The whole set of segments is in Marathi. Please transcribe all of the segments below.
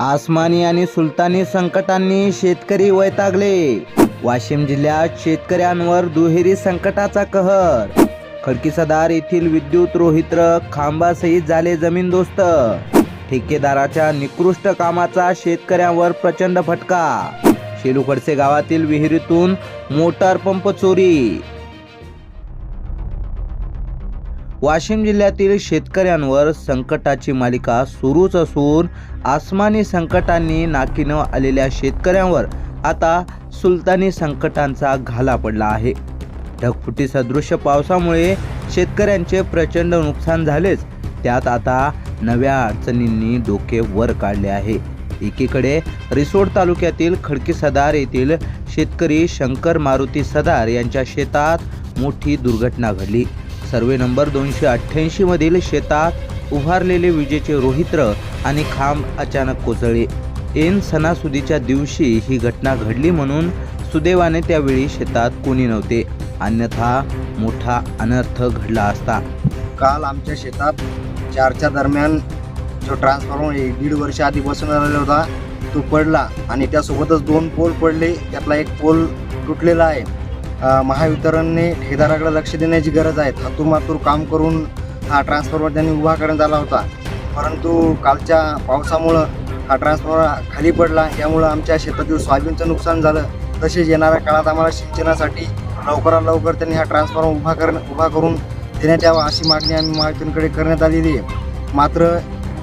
आसमानी आणि सुलतानी संकटांनी शेतकरी वैतागले. वाशिम जिल्ह्यात शेतकऱ्यांवर दुहेरी संकटाचा कहर. खडकीसदार येथील विद्युत रोहित्र खांबासहित झाले जमीनदोस्त ठेकेदाराच्या निकृष्ट कामाचा शेतकऱ्यांवर प्रचंड फटका. शेलू खडसे गावातील विहिरीतून मोटार पंप चोरी. वाशिम जिल्ह्यातील शेतकऱ्यांवर संकटाची मालिका सुरूच असून आसमानी संकटांनी नाकीनं आलेल्या शेतकऱ्यांवर आता सुलतानी संकटांचा घाला पडला आहे. ढगफुटी सदृश पावसामुळे शेतकऱ्यांचे प्रचंड नुकसान झालेच. त्यात आता नव्या अडचणींनी डोके वर काढले आहे. एकीकडे रिसोड तालुक्यातील खडकी सदार येथील शेतकरी शंकर मारुती सदार यांच्या शेतात मोठी दुर्घटना घडली. सर्वे नंबर दोनशे अठ्ठ्याऐंशी मधील शेतात उभारलेले विजेचे रोहित्र आणि खांब अचानक कोसळले. ऐन सणासुदीच्या दिवशी ही घटना घडली म्हणून सुदैवाने त्यावेळी शेतात कोणी नव्हते. अन्यथा मोठा अनर्थ घडला असता. काल आमच्या शेतात चारच्या दरम्यान जो ट्रान्सफॉर्मर एक दीड वर्ष आधी राहिला होता तो पडला आणि त्यासोबतच दोन पोल पडले. त्यातला एक पोल तुटलेला आहे. महावितरणने ठेकेदाराकडे लक्ष देण्याची गरज आहे. थातूरमातूर काम करून हा ट्रान्सफॉर्मर त्यांनी उभा करण्यात आला होता. परंतु कालच्या पावसामुळं हा ट्रान्सफॉर्मर खाली पडला. यामुळं आमच्या शेतातील सोयाबीनचं नुकसान झालं. तसेच येणाऱ्या काळात आम्हाला सिंचनासाठी लवकरात लवकर त्यांनी हा ट्रान्सफॉर्मर उभा कर उभा करून देण्यात यावा अशी मागणी आम्ही महावितरणकडे करण्यात आलेली आहे. मात्र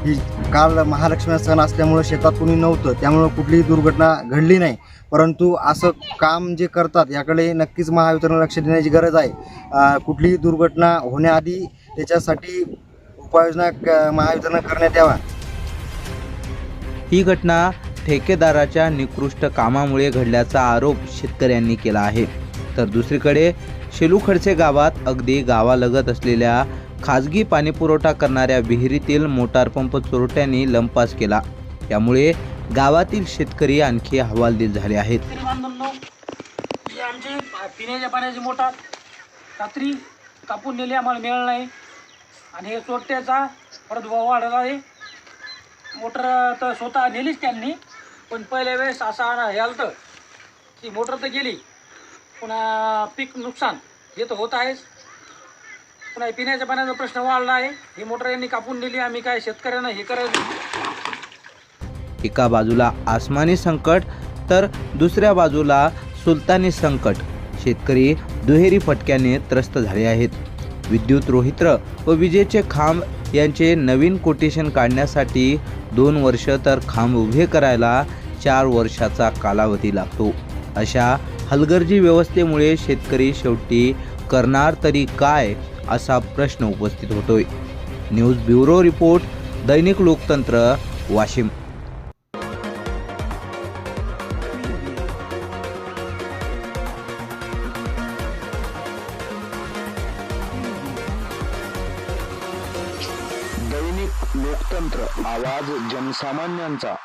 ही काल महालक्ष्मी सण असल्यामुळं शेतात कुणी नव्हतं त्यामुळं कुठलीही दुर्घटना घडली नाही. परंतु असं काम जे करतात याकडे नक्कीच महावितरण लक्ष देण्याची गरज आहे. कुठलीही दुर्घटना होण्याआधी त्याच्यासाठी उपाययोजना क- महावितरण करण्यात यावा. ही घटना ठेकेदाराच्या निकृष्ट कामामुळे घडल्याचा आरोप शेतकऱ्यांनी केला आहे. तर दुसरीकडे शेलू खडसे गावात अगदी गावालगत असलेल्या खाजगी पाणीपुरवठा करणाऱ्या विहिरीतील मोटार पंप चोरट्यांनी लंपास केला. त्यामुळे गावातील शेतकरी आणखी हवालदिल झाले आहेत. शेतकरी पिण्याच्या पाण्याची मोटार रात्री कापून नेली आम्हाला मिळालं नाही. आणि हे चोरट्याचा परत वाढला आहे. मोटर तर स्वतः नेलीच त्यांनी पण पहिल्या वेळेस असं हे आलं की मोटर तर गेली पुन्हा पीक नुकसान हे तर होत आहेच. पुन्हा पिण्याच्या पाण्याचा प्रश्न वाढला आहे. ही मोटर यांनी कापून दिली आम्ही काय शेतकऱ्यांना हे करायचं एका बाजूला आसमानी संकट तर दुसऱ्या बाजूला सुलतानी संकट. शेतकरी दुहेरी फटक्याने त्रस्त झाले आहेत. विद्युत रोहित्र व विजेचे खांब यांचे नवीन कोटेशन काढण्यासाठी दोन वर्ष तर खांब उभे करायला चार वर्षाचा कालावधी लागतो. अशा हलगर्जी व्यवस्थेमुळे शेतकरी शेवटी करणार तरी काय असा प्रश्न उपस्थित होतोय. न्यूज ब्युरो रिपोर्ट दैनिक लोकतंत्र वाशिम. दैनिक लोकतंत्र आवाज जनसामान्यांचा.